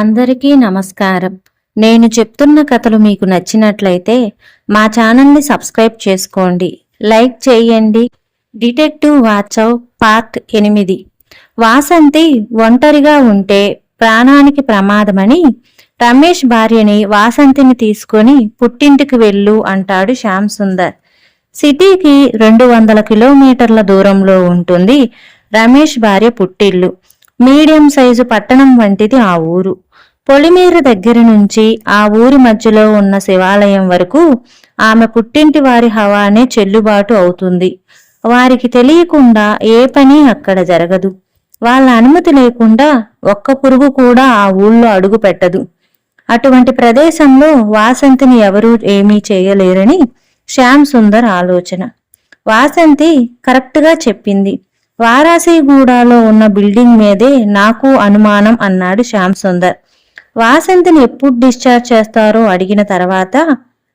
అందరికీ నమస్కారం. నేను చెప్తున్న కథలు మీకు నచ్చినట్లయితే మా ఛానల్ని సబ్స్క్రైబ్ చేసుకోండి. లైక్ చేయండి. డిటెక్టివ్ వాచవ్ పార్ట్ ఎనిమిది. వాసంతి ఒంటరిగా ఉంటే ప్రాణానికి ప్రమాదమని రమేష్ భార్యని వాసంతిని తీసుకొని పుట్టింటికి వెళ్ళు అంటాడు శ్యామ్ సుందర్. సిటీకి రెండు వందల కిలోమీటర్ల దూరంలో ఉంటుంది రమేష్ భార్య పుట్టిల్లు. మీడియం సైజు పట్టణం వంటిది ఆ ఊరు. పొలిమేర దగ్గర నుంచి ఆ ఊరి మధ్యలో ఉన్న శివాలయం వరకు ఆమె పుట్టింటి వారి హవానే చెల్లుబాటు అవుతుంది. వారికి తెలియకుండా ఏ పని అక్కడ జరగదు. వాళ్ళ అనుమతి లేకుండా ఒక్క పురుగు కూడా ఆ ఊళ్ళో అడుగు పెట్టదు. అటువంటి ప్రదేశంలో వాసంతిని ఎవరూ ఏమీ చేయలేరని శ్యామ్ సుందర్ ఆలోచన. వాసంతి కరెక్ట్గా చెప్పింది. వారాసిగూడలో ఉన్న బిల్డింగ్ మీదే నాకు అనుమానం అన్నాడు శ్యామ్ సుందర్. వాసంతిని ఎప్పుడు డిశ్చార్జ్ చేస్తారో అడిగిన తర్వాత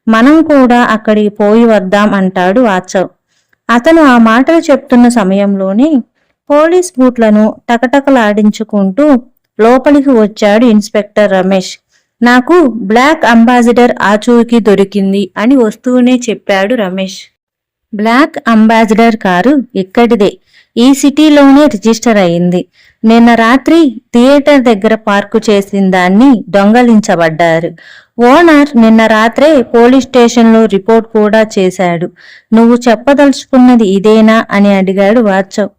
మనం కూడా అక్కడికి పోయి వద్దాం అంటాడు వాత్సవ్. అతను ఆ మాటలు చెప్తున్న సమయంలోనే పోలీస్ బూట్లను టకటకలాడించుకుంటూ లోపలికి వచ్చాడు ఇన్స్పెక్టర్ రమేష్. నాకు బ్లాక్ అంబాసిడర్ ఆచూకీ దొరికింది అని వస్తూనే చెప్పాడు రమేష్. బ్లాక్ అంబాసిడర్ కారు ఇక్కడిదే. ఈ సిటీలోనే రిజిస్టర్ అయింది నిన్న రాత్రి థియేటర్ దగ్గర పార్కు చేసిన దాన్ని దొంగలించబడ్డారు. ఓనర్ నిన్న రాత్రే పోలీస్ స్టేషన్లో రిపోర్ట్ కూడా చేశాడు. నువ్వు చెప్పదలుచుకున్నది ఇదేనా అని అడిగాడు వాచవ్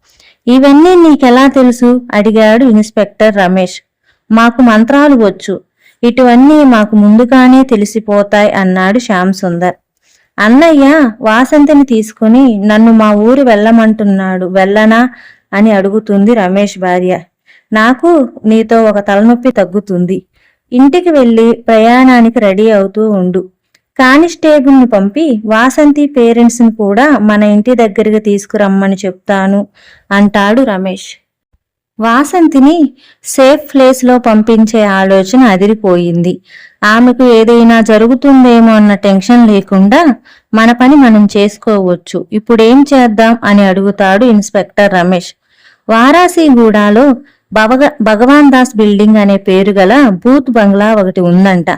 ఇవన్నీ నీకెలా తెలుసు? అడిగాడు ఇన్స్పెక్టర్ రమేష్. మాకు మంత్రాలు వచ్చు. ఇటువన్నీ మాకు ముందుగానే తెలిసిపోతాయి అన్నాడు శ్యామ్ సుందర్. అన్నయ్య వాసంతిని తీసుకుని నన్ను మా ఊరు వెళ్ళమంటున్నాడు. వెళ్ళనా? అని అడుగుతుంది రమేష్ భార్య. నాకు నీతో ఒక తలనొప్పి తగ్గుతుంది. ఇంటికి వెళ్ళి ప్రయాణానికి రెడీ అవుతూ ఉండు. కానిస్టేబుల్ని పంపి వాసంతి పేరెంట్స్ని కూడా మన ఇంటి దగ్గరికి తీసుకురమ్మని చెప్తాను అంటాడు రమేష్. వాసంతిని సేఫ్ ప్లేస్లో పంపించే ఆలోచన అదిరిపోయింది. ఆమెకు ఏదైనా జరుగుతుందేమో అన్న టెన్షన్ లేకుండా మన పని మనం చేసుకోవచ్చు. ఇప్పుడేం చేద్దాం అని అడుగుతాడు ఇన్స్పెక్టర్ రమేష్. వారాసిగూడలో భవగ భగవాన్ దాస్ బిల్డింగ్ అనే పేరు గల బూత్ బంగ్లా ఒకటి ఉందంట.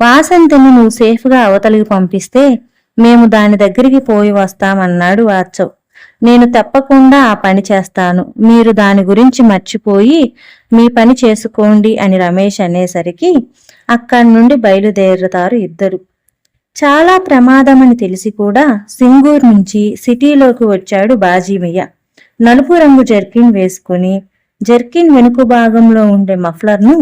వాసంతిని నువ్వు సేఫ్గా అవతలికి పంపిస్తే మేము దాని దగ్గరికి పోయి వస్తామన్నాడు వాత్సవ్. నేను తప్పకుండా ఆ పని చేస్తాను. మీరు దాని గురించి మర్చిపోయి మీ పని చేసుకోండి అని రమేష్ అనేసరికి అక్కడి నుండి బయలుదేరుతారు ఇద్దరు. చాలా ప్రమాదమని తెలిసి కూడా సింగూర్ నుంచి సిటీలోకి వచ్చాడు బాజీమయ్య. నలుపు రంగు జర్కిన్ వేసుకుని జర్కిన్ వెనుక భాగంలో ఉండే మఫ్లర్ను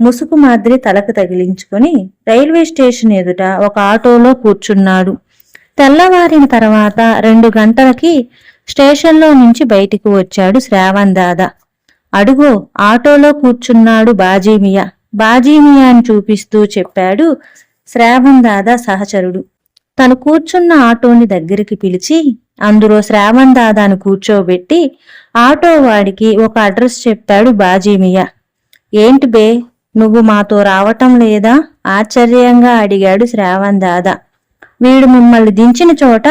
ముసుగు మాదిరి తలకు తగిలించుకొని రైల్వే స్టేషన్ ఎదుట ఒక ఆటోలో కూర్చున్నాడు. తెల్లవారిన తర్వాత రెండు గంటలకి స్టేషన్లో నుంచి బయటికి వచ్చాడు శ్రావణ్ దాదా. అడుగో ఆటోలో కూర్చున్నాడు బాజీమియా. బాజీమియాని చూపిస్తూ చెప్పాడు శ్రావణ్ దాదా సహచరుడు. తను కూర్చున్న ఆటోని దగ్గరికి పిలిచి అందులో శ్రావణ్ దాదాను కూర్చోబెట్టి ఆటో వాడికి ఒక అడ్రస్ చెప్పాడు బాజీమియా. ఏంటి బే నువ్వు మాతో రావటం లేదా? ఆశ్చర్యంగా అడిగాడు శ్రావణ్ దాదా. వీడు మిమ్మల్ని దించిన చోట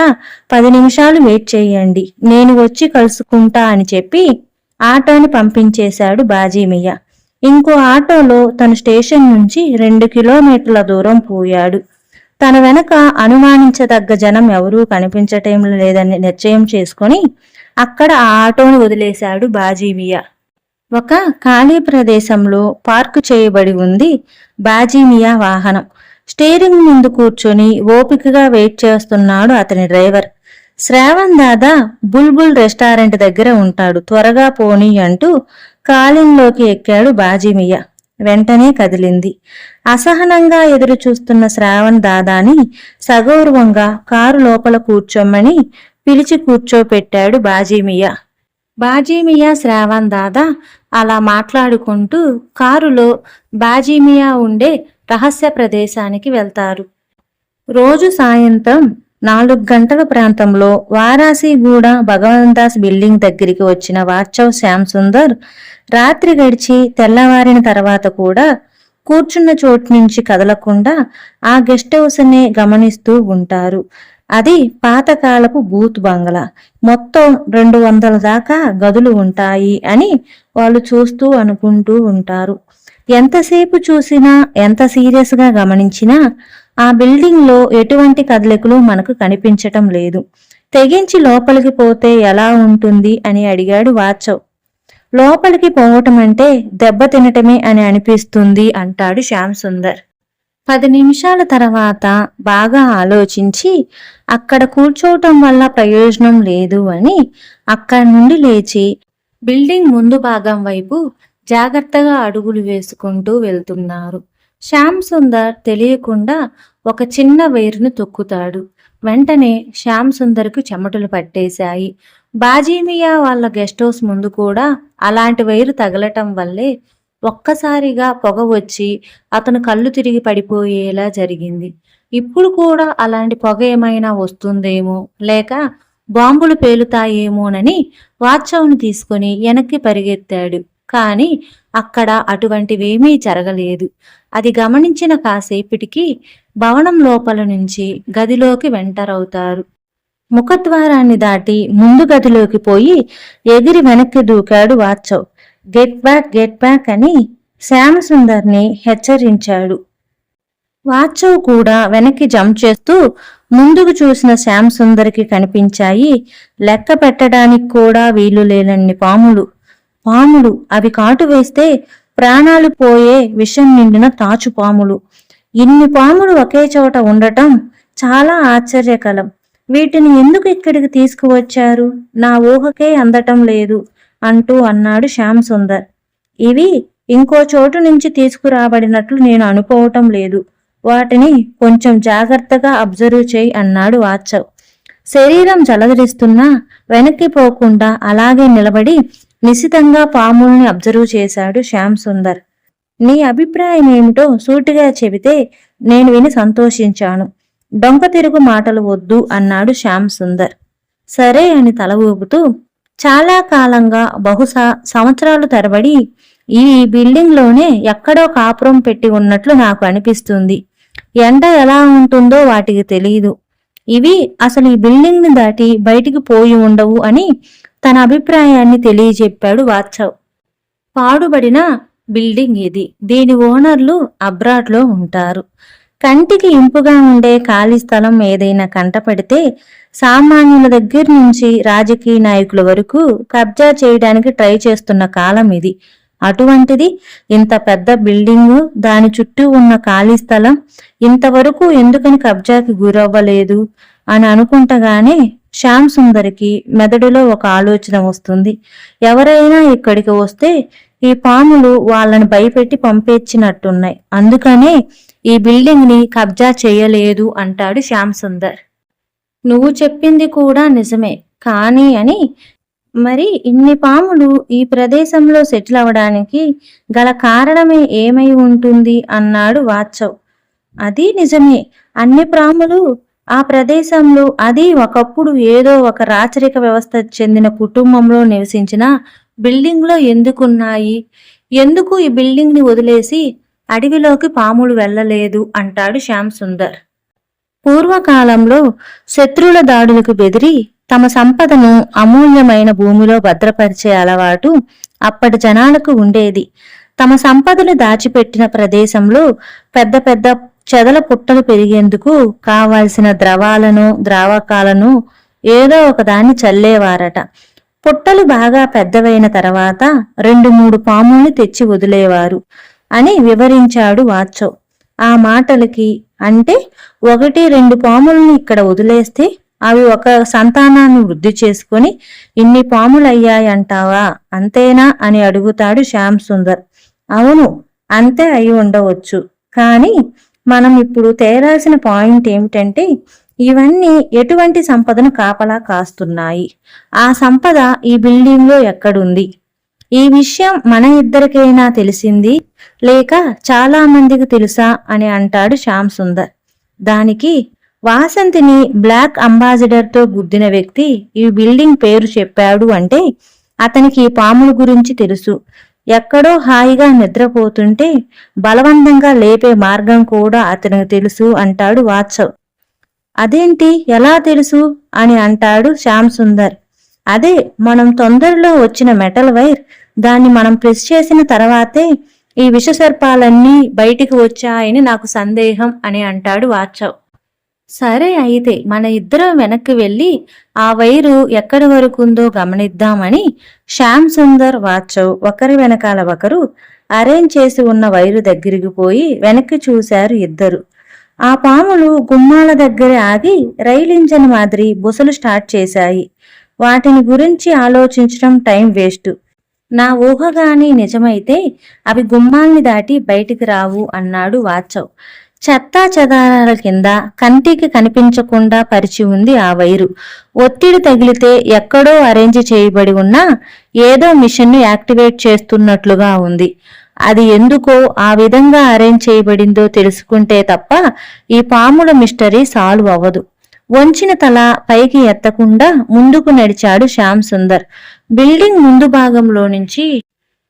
పది నిమిషాలు వెయిట్ చేయండి. నేను వచ్చి కలుసుకుంటా అని చెప్పి ఆటోని పంపించేశాడు బాజీమయ్య. ఇంకో ఆటోలో తన స్టేషన్ నుంచి రెండు కిలోమీటర్ల దూరం పోయాడు. తన వెనక అనుమానించదగ్గ జనం ఎవరూ కనిపించటం లేదని నిశ్చయం చేసుకొని అక్కడ ఆ ఆటోను వదిలేశాడు బాజీమియా ఒక ఖాళీ ప్రదేశంలో పార్కు చేయబడి ఉంది బాజీమియా వాహనం. స్టీరింగ్ ముందు కూర్చొని ఓపికగా వెయిట్ చేస్తున్నాడు అతని డ్రైవర్. శ్రావణ్ దాదా బుల్బుల్ రెస్టారెంట్ దగ్గర ఉంటాడు. త్వరగా పోనీ అంటూ కాలిన్లోకి ఎక్కాడు బాజీమియ. వెంటనే కదిలింది. అసహనంగా ఎదురు చూస్తున్న శ్రావణ్ దాదాని సగౌరవంగా కారు లోపల కూర్చోమ్మని పిలిచి కూర్చోపెట్టాడు బాజీమియ. బాజీమియా శ్రావణ్ దాదా అలా మాట్లాడుకుంటూ కారులో బాజీమియా ఉండే రహస్య ప్రదేశానికి వెళ్తారు. రోజు సాయంత్రం నాలుగు గంటల ప్రాంతంలో వారాసిగూడ భగవంతాస్ బిల్డింగ్ దగ్గరికి వచ్చిన వార్చవ్ శ్యామ్ సుందర్ రాత్రి గడిచి తెల్లవారిన తర్వాత కూడా కూర్చున్న చోటు నుంచి కదలకుండా ఆ గెస్ట్ హౌస్నే గమనిస్తూ ఉంటారు. అది పాతకాలపు బూత్ బంగ్లా. మొత్తం రెండు వందల దాకా గదులు ఉంటాయి అని వాళ్ళు చూస్తూ అనుకుంటూ ఉంటారు. ఎంతసేపు చూసినా ఎంత సీరియస్గా గమనించినా ఆ బిల్డింగ్లో ఎటువంటి కదలికలు మనకు కనిపించటం లేదు. తెగించి లోపలికి పోతే ఎలా ఉంటుంది అని అడిగాడు వాచవ్ లోపలికి పోవటం అంటే దెబ్బ తినటమే అని అనిపిస్తుంది అంటాడు శ్యామ్ సుందర్. పది నిమిషాల తర్వాత బాగా ఆలోచించి అక్కడ కూర్చోవటం వల్ల ప్రయోజనం లేదు అని అక్కడి నుండి లేచి బిల్డింగ్ ముందు భాగం వైపు జాగ్రత్తగా అడుగులు వేసుకుంటూ వెళ్తున్నారు. శ్యామ్ సుందర్ తెలియకుండా ఒక చిన్న వైరును తొక్కుతాడు. వెంటనే శ్యామ్ సుందర్కు చెమటలు పట్టేశాయి. బాజీమియా వాళ్ళ గెస్ట్ హౌస్ ముందు కూడా అలాంటి వైరు తగలటం వల్లే ఒక్కసారిగా పొగ వచ్చి అతను కళ్ళు తిరిగి పడిపోయేలా జరిగింది. ఇప్పుడు కూడా అలాంటి పొగ ఏమైనా వస్తుందేమో లేక బాంబులు పేలుతాయేమోనని వాచవును తీసుకుని వెనక్కి పరిగెత్తాడు. కానీ అక్కడ అటువంటివేమీ జరగలేదు. అది గమనించిన కాసేపటికి భవనం లోపల నుంచి గదిలోకి వెంటరవుతారు. ముఖద్వారాన్ని దాటి ముందు గదిలోకి పోయి ఎగిరి వెనక్కి దూకాడు watch out get back get back అని శ్యామసుందర్ని హెచ్చరించాడు. వాచవ్ కూడా వెనక్కి జంప్ చేస్తూ ముందుకు చూసిన శ్యామసుందరికి కనిపించాయి లెక్క పెట్టడానికి కూడా వీలు లేనన్ని పాములు. పాములు అవి కాటు వేస్తే ప్రాణాలు పోయే విషం నిండిన తాచు పాములు. ఇన్ని పాములు ఒకే చోట ఉండటం చాలా ఆశ్చర్యకరం. వీటిని ఎందుకు ఇక్కడికి తీసుకువచ్చారు? నా ఊహకే అందటం లేదు అంటూ అన్నాడు శ్యామ్ సుందర్. ఇవి ఇంకో చోటు నుంచి తీసుకురాబడినట్లు నేను అనుకోవటం లేదు. వాటిని కొంచెం జాగ్రత్తగా అబ్జర్వ్ చేయి అన్నాడు వాచవ్ శరీరం జలధరిస్తున్నా వెనక్కి పోకుండా అలాగే నిలబడి నిశితంగా పాముల్ని అబ్జర్వ్ చేశాడు శ్యామ్ సుందర్. నీ అభిప్రాయం ఏమిటో సూటిగా చెబితే నేను విని సంతోషించాను. డొంక తిరుగు మాటలు వద్దు అన్నాడు శ్యామ్ సుందర్. సరే అని తల ఊపుతూ చాలా కాలంగా బహుశా సంవత్సరాలు తరబడి ఈ బిల్డింగ్లోనే ఎక్కడో కాపురం పెట్టి ఉన్నట్లు నాకు అనిపిస్తుంది. ఎండ ఎలా ఉంటుందో వాటికి తెలియదు ఇవి అసలు ఈ బిల్డింగ్ని దాటి బయటికి పోయి ఉండవు అని తన అభిప్రాయాన్ని తెలియజెప్పాడు వాత్సవ్. పాడుబడిన బిల్డింగ్ ఇది. దీని ఓనర్లు అబ్రాడ్లో ఉంటారు. కంటికి ఇంపుగా ఉండే ఖాళీ స్థలం ఏదైనా కంటపడితే సామాన్యుల దగ్గర నుంచి రాజకీయ నాయకుల వరకు కబ్జా చేయడానికి ట్రై చేస్తున్న కాలం ఇది. అటువంటిది ఇంత పెద్ద బిల్డింగు దాని చుట్టూ ఉన్న ఖాళీ స్థలం ఇంతవరకు ఎందుకని కబ్జాకి గురవ్వలేదు? అని అనుకుంటగానే శ్యామ్ సుందరికి మెదడులో ఒక ఆలోచన వస్తుంది. ఎవరైనా ఇక్కడికి వస్తే ఈ పాములు వాళ్ళని భయపెట్టి పంపేచ్చినట్టున్నాయి. అందుకనే ఈ బిల్డింగ్ని కబ్జా చేయలేదు అంటాడు శ్యామ్ సుందర్. నువ్వు చెప్పింది కూడా నిజమే. కానీ అని మరి ఇన్ని పాములు ఈ ప్రదేశంలో సెటిల్ అవడానికి గల కారణమే ఏమై ఉంటుంది? అన్నాడు వాత్సవ్. అది నిజమే. అన్ని ప్రాములు ఆ ప్రదేశంలో అది ఒకప్పుడు ఏదో ఒక రాచరిక వ్యవస్థ చెందిన కుటుంబంలో నివసించిన బిల్డింగ్లో ఎందుకున్నాయి? ఎందుకు ఈ బిల్డింగ్ని వదిలేసి అడవిలోకి పాములు వెళ్ళలేదు? అంటాడు శ్యామ్ సుందర్. పూర్వకాలంలో శత్రువుల దాడులకు బెదిరి తమ సంపదను అమూల్యమైన భూమిలో భద్రపరిచే అలవాటు అప్పటి జనాలకు ఉండేది. తమ సంపదను దాచిపెట్టిన ప్రదేశంలో పెద్ద పెద్ద చెదల పుట్టలు పెరిగేందుకు కావాల్సిన ద్రవాలను ద్రావకాలను ఏదో ఒకదాన్ని చల్లేవారట. పుట్టలు బాగా పెద్దవైన తర్వాత రెండు మూడు పాముల్ని తెచ్చి వదిలేవారు అని వివరించాడు వాచో ఆ మాటలకి అంటే ఒకటి రెండు పాముల్ని ఇక్కడ వదిలేస్తే అవి ఒక సంతానాన్ని వృద్ధి చేసుకుని ఇన్ని పాములయ్యాయంటావా? అంతేనా? అని అడుగుతాడు శ్యామ్ సుందర్. అవును అంతే అయి ఉండవచ్చు. కానీ మనం ఇప్పుడు తేరాల్సిన పాయింట్ ఏమిటంటే ఇవన్నీ ఎటువంటి సంపదను కాపలా కాస్తున్నాయి. ఆ సంపద ఈ బిల్డింగ్లో ఎక్కడుంది? ఈ విషయం మన ఇద్దరికైనా తెలిసింది? లేక చాలా మందికి తెలుసా అని అంటాడు శ్యామ్ సుందర్. దానికి వాసంతిని బ్లాక్ అంబాసిడర్తో గుద్దిన వ్యక్తి ఈ బిల్డింగ్ పేరు చెప్పాడు అంటే అతనికి ఈ పాముల గురించి తెలుసు. ఎక్కడో హాయిగా నిద్రపోతుంటే బలవంతంగా లేపే మార్గం కూడా అతనికి తెలుసు అంటాడు వాత్సవ్. అదేంటి? ఎలా తెలుసు అని అంటాడు శ్యామ్ సుందర్. అదే మనం తొందరలో వచ్చిన మెటల్ వైర్. దాన్ని మనం ప్రెస్ చేసిన తర్వాతే ఈ విషసర్పాలన్నీ బయటికి వచ్చాయని నాకు సందేహం అని అంటాడు వాచవ్ సరే అయితే మన ఇద్దరం వెనక్కి వెళ్ళి ఆ వైరు ఎక్కడి వరకు ఉందో గమనిద్దామని శ్యామ్ సుందర్ వాచవ్ ఒకరి వెనకాల ఒకరు అరేంజ్ చేసి ఉన్న వైరు దగ్గరికి పోయి వెనక్కి చూశారు ఇద్దరు. ఆ పాములు గుమ్మాల దగ్గర ఆగి రైలు ఇంజన్ మాదిరి బుసలు స్టార్ట్ చేశాయి. వాటిని గురించి ఆలోచించడం టైం వేస్ట్ నా ఊహగాని నిజమైతే అవి గుమ్మాల్ని దాటి బయటికి రావు అన్నాడు వాచవ్ చెత్తా చెదారాల కింద కంటికి కనిపించకుండా పరిచి ఉంది ఆ వైరు. ఒత్తిడి తగిలితే ఎక్కడో అరేంజ్ చేయబడి ఉన్న ఏదో మిషన్ను యాక్టివేట్ చేస్తున్నట్లుగా ఉంది. అది ఎందుకో ఆ విధంగా అరేంజ్ చేయబడిందో తెలుసుకుంటే తప్ప ఈ పాముల మిస్టరీ సాల్వ్ అవ్వదు. వంచిన తల పైకి ఎత్తకుండా ముందుకు నడిచాడు శ్యామ్ సుందర్. బిల్డింగ్ ముందు భాగంలో నుంచి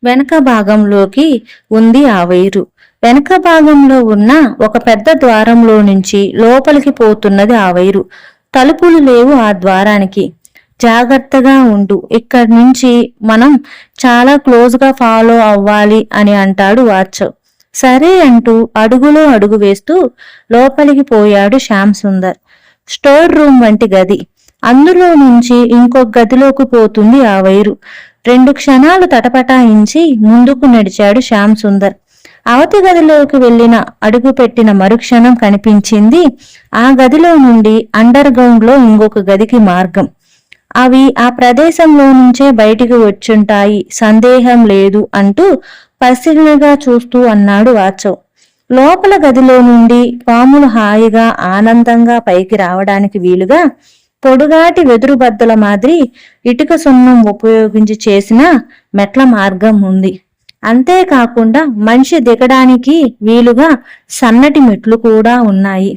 వెనక భాగంలోకి ఉంది ఆ వైరు. వెనక భాగంలో ఉన్న ఒక పెద్ద ద్వారంలో నుంచి లోపలికి పోతున్నది ఆ వైరు. తలుపులు లేవు ఆ ద్వారానికి. జాగ్రత్తగా ఉండు. ఇక్కడి నుంచి మనం చాలా క్లోజ్గా ఫాలో అవ్వాలి అని అంటాడు వాచ్. సరే అంటూ అడుగులో అడుగు వేస్తూ లోపలికి పోయాడు శ్యామ్ సుందర్. స్టోర్ రూమ్ వంటి గది. అందులో నుంచి ఇంకొక గదిలోకి పోతుంది ఆ వైరు. రెండు క్షణాలు తటపటాయించి ముందుకు నడిచాడు శ్యామ్ సుందర్. అవతి గదిలోకి వెళ్ళిన అడుగు పెట్టిన మరుక్షణం కనిపించింది. ఆ గదిలో నుండి అండర్ గ్రౌండ్లో ఇంకొక గదికి మార్గం. అవి ఆ ప్రదేశంలో నుంచే బయటికి వచ్చుంటాయి. సందేహం లేదు అంటూ పరిశీలనగా చూస్తూ అన్నాడు వాచవ్ లోపల గదిలో నుండి పాములు హాయిగా ఆనందంగా పైకి రావడానికి వీలుగా పొడుగాటి వెదురు బద్దల మాదిరి ఇటుక సున్నం ఉపయోగించి చేసిన మెట్ల మార్గం ఉంది. అంతేకాకుండా మనిషి దిగడానికి వీలుగా సన్నటి మెట్లు కూడా ఉన్నాయి.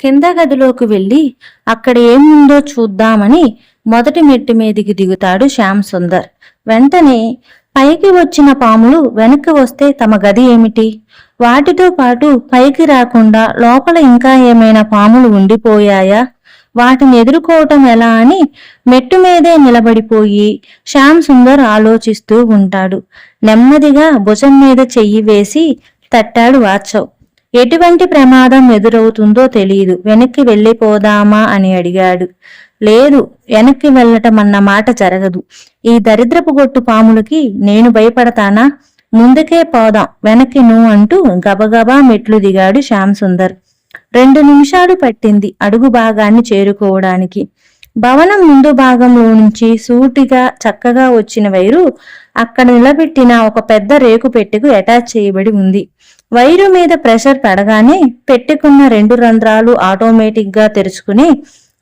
కింద గదిలోకి వెళ్ళి అక్కడ ఏముందో చూద్దామని మొదటి మెట్టు మీదికి దిగుతాడు శ్యామ్ సుందర్. వెంటనే పైకి వచ్చిన పాములు వెనక్కి వస్తే తమ గది ఏమిటి? వాటితో పాటు పైకి రాకుండా లోపల ఇంకా ఏమైనా పాములు ఉండిపోయాయా? వాటిని ఎదుర్కోవటం ఎలా అని మెట్టు మీదే నిలబడిపోయి శ్యామ్ సుందర్ ఆలోచిస్తూ ఉంటాడు. నెమ్మదిగా భుజం మీద చెయ్యి వేసి తట్టాడు వాచవ్ ఎటువంటి ప్రమాదం ఎదురవుతుందో తెలియదు వెనక్కి వెళ్ళిపోదామా అని అడిగాడు. లేదు వెనక్కి వెళ్ళటం అన్న మాట జరగదు. ఈ దరిద్రపు గొట్టు పాములకి నేను భయపడతానా? ముందుకే పోదాం వెనక్కి నువ్వు అంటూ గబగబా మెట్లు దిగాడు శ్యామ్ సుందర్. రెండు నిమిషాలు పట్టింది అడుగు భాగాన్ని చేరుకోవడానికి. భవనం ముందు భాగంలో నుంచి సూటిగా చక్కగా వచ్చిన వైరు అక్కడ నిలబెట్టిన ఒక పెద్ద రేకు పెట్టెకు అటాచ్ చేయబడి ఉంది. వైరు మీద ప్రెషర్ పడగానే పెట్టుకున్న రెండు రంధ్రాలు ఆటోమేటిక్గా తెరుచుకుని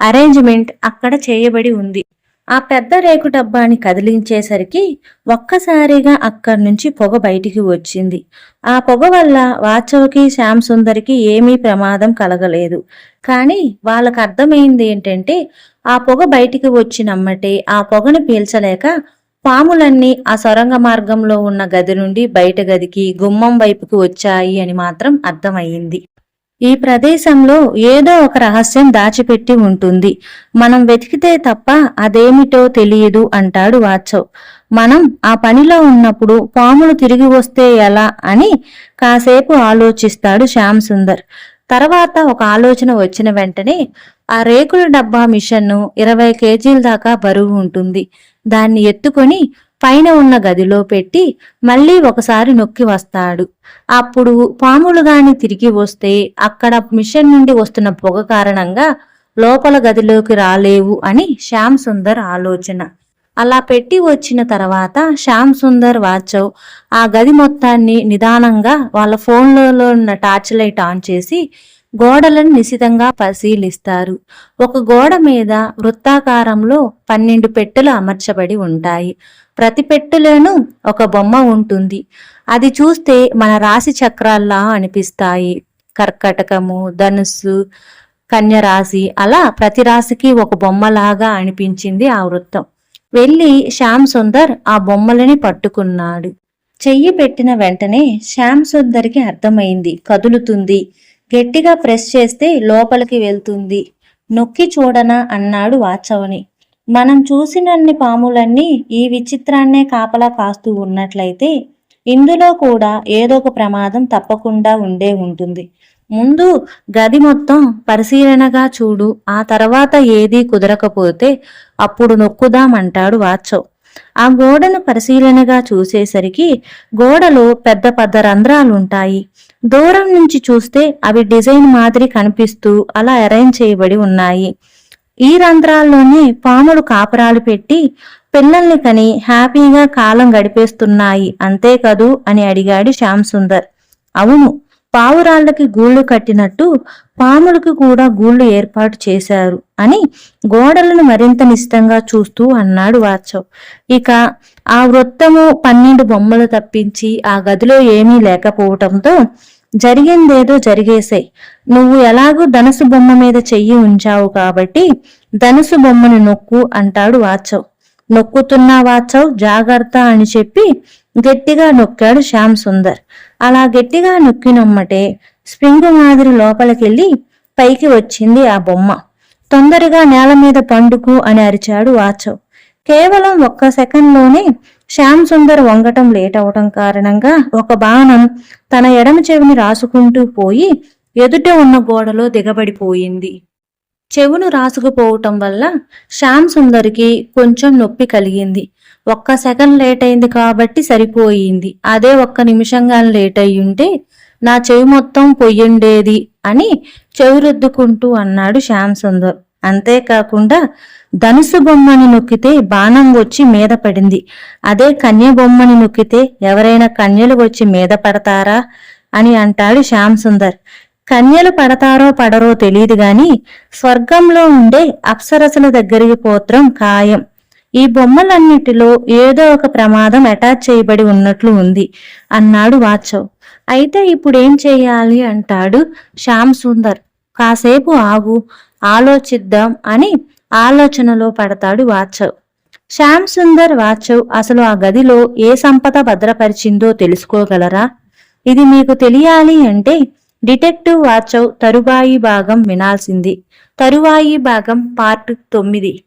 అరేంజ్మెంట్ అక్కడ చేయబడి ఉంది. ఆ పెద్ద రేకు డబ్బాని కదిలించేసరికి ఒక్కసారిగా అక్కడి నుంచి పొగ బయటికి వచ్చింది. ఆ పొగ వల్ల వాచవకి శ్యామ్ సుందరికి ఏమీ ప్రమాదం కలగలేదు. కానీ వాళ్ళకు అర్థమైంది ఏంటంటే ఆ పొగ బయటికి వచ్చినమ్మటే ఆ పొగను పీల్చలేక పాములన్నీ ఆ సొరంగ మార్గంలో ఉన్న గది నుండి బయట గదికి గుమ్మం వైపుకి వచ్చాయి అని మాత్రం అర్థమయ్యింది. ఈ ప్రదేశంలో ఏదో ఒక రహస్యం దాచిపెట్టి ఉంటుంది. మనం వెతికితే తప్ప అదేమిటో తెలియదు అంటాడు వాచవ్ మనం ఆ పనిలో ఉన్నప్పుడు పాములు తిరిగి వస్తే ఎలా అని కాసేపు ఆలోచిస్తాడు శ్యామ్ సుందర్. తర్వాత ఒక ఆలోచన వచ్చిన వెంటనే ఆ రేకుల డబ్బా మిషన్ను ఇరవై కేజీల దాకా బరువు ఉంటుంది. దాన్ని ఎత్తుకొని పైన ఉన్న గదిలో పెట్టి మళ్ళీ ఒకసారి నొక్కి వస్తాడు. అప్పుడు పాములు గాని తిరిగి వస్తే అక్కడ మిషన్ నుండి వస్తున్న పొగ కారణంగా లోపల గదిలోకి రాలేవు అని శ్యామ్ సుందర్ ఆలోచన. అలా పెట్టి వచ్చిన తర్వాత శ్యామ్ సుందర్ వాచవ్ ఆ గది మొత్తాన్ని నిదానంగా వాళ్ళ ఫోన్లలో ఉన్న టార్చ్ లైట్ ఆన్ చేసి గోడలను నిశితంగా పరిశీలిస్తారు. ఒక గోడ మీద వృత్తాకారంలో పన్నెండు పెట్టెలు అమర్చబడి ఉంటాయి. ప్రతి పెట్టెలోనూ ఒక బొమ్మ ఉంటుంది. అది చూస్తే మన రాశి చక్రాల్లా అనిపిస్తాయి. కర్కటకము ధనుస్సు కన్యరాశి అలా ప్రతి రాశికి ఒక బొమ్మలాగా అనిపించింది ఆ వృత్తం. వెళ్ళి శ్యామ్ సుందర్ ఆ బొమ్మలని పట్టుకున్నాడు. చెయ్యి పెట్టిన వెంటనే శ్యామ్ సుందర్కి అర్థమైంది. కదులుతుంది. గట్టిగా ప్రెస్ చేస్తే లోపలికి వెళ్తుంది. నొక్కి చూడనా అన్నాడు వాచవని. మనం చూసినన్ని పాములన్నీ ఈ విచిత్రాన్నే కాపలా కాస్తూ ఉన్నట్లయితే ఇందులో కూడా ఏదో ఒక ప్రమాదం తప్పకుండా ఉండే ఉంటుంది. ముందు గది మొత్తం పరిశీలనగా చూడు ఆ తర్వాత ఏదీ కుదరకపోతే అప్పుడు నొక్కుదామంటాడు వాచవ్ ఆ గోడను పరిశీలనగా చూసేసరికి గోడలో పెద్ద పెద్ద రంధ్రాలుంటాయి. దూరం నుంచి చూస్తే అవి డిజైన్ మాదిరి కనిపిస్తూ అలా అరేంజ్ చేయబడి ఉన్నాయి. ఈ రంధ్రాల్లోనే పాములు కాపరాలు పెట్టి పిల్లల్ని కని హ్యాపీగా కాలం గడిపేస్తున్నాయి. అంతే కదూ? అని అడిగాడు శ్యామ్ సుందర్. అవును పావురాళ్ళకి గూళ్ళు కట్టినట్టు పాములకి కూడా గూళ్ళు ఏర్పాటు చేశారు అని గోడలను మరింత నిశితంగా చూస్తూ అన్నాడు వాచవ్ ఇక ఆ వృత్తము పన్నెండు బొమ్మలు తప్పించి ఆ గదిలో ఏమీ లేకపోవటంతో జరిగిందేదో జరిగేసే. నువ్వు ఎలాగూ ధనుసు బొమ్మ మీద చెయ్యి ఉంచావు కాబట్టి ధనుసు బొమ్మను నొక్కు అంటాడు వాచవ్. నొక్కుతున్నా వాచవ్ జాగ్రత్త అని చెప్పి గట్టిగా నొక్కాడు శ్యామ్ సుందర్. అలా గట్టిగా నొక్కినమ్మటే స్ప్రింగ్ మాదిరి లోపలికెళ్ళి పైకి వచ్చింది ఆ బొమ్మ. తొందరగా నేల మీద పండుకు అని అరిచాడు వాచవ్. కేవలం ఒక్క సెకండ్లోనే శ్యామ్ సుందర్ వంగటం లేట్ అవటం కారణంగా ఒక బాణం తన ఎడమ చెవిని రాసుకుంటూ పోయి ఎదుట ఉన్న గోడలో దిగబడిపోయింది. చెవును రాసుకుపోవటం వల్ల శ్యామ్ సుందర్కి కొంచెం నొప్పి కలిగింది. ఒక్క సెకండ్ లేట్ అయింది కాబట్టి సరిపోయింది. అదే ఒక్క నిమిషంగా లేట్ అయి ఉంటే నా చెవి మొత్తం పొయ్యుండేది అని చెవి రుద్దుకుంటూ అన్నాడు శ్యామ్ సుందర్. అంతేకాకుండా ధనుసు బొమ్మని నొక్కితే బాణం వచ్చి మీద పడింది. అదే కన్య బొమ్మని నొక్కితే ఎవరైనా కన్యలు వచ్చి మీద పడతారా అని అంటాడు శ్యామ్ సుందర్. కన్యలు పడతారో పడరో తెలియదు గాని స్వర్గంలో ఉండే అప్సరసల దగ్గరికి పోత్రం ఖాయం. ఈ బొమ్మలన్నిటిలో ఏదో ఒక ప్రమాదం అటాచ్ చేయబడి ఉన్నట్లు ఉంది అన్నాడు వాచవ్. అయితే ఇప్పుడేం చేయాలి అంటాడు శ్యామ్ సుందర్. కాసేపు ఆగు ఆలోచిద్దాం అని ఆలోచనలో పడతాడు వాచవ్ శ్యామ్ సుందర్ వాచవ్ అసలు ఆ గదిలో ఏ సంపద భద్రపరిచిందో తెలుసుకోగలరా? ఇది మీకు తెలియాలి అంటే డిటెక్టివ్ వాచవ్ తరువాయి భాగం వినాల్సింది. తరువాయి భాగం పార్ట్ తొమ్మిది.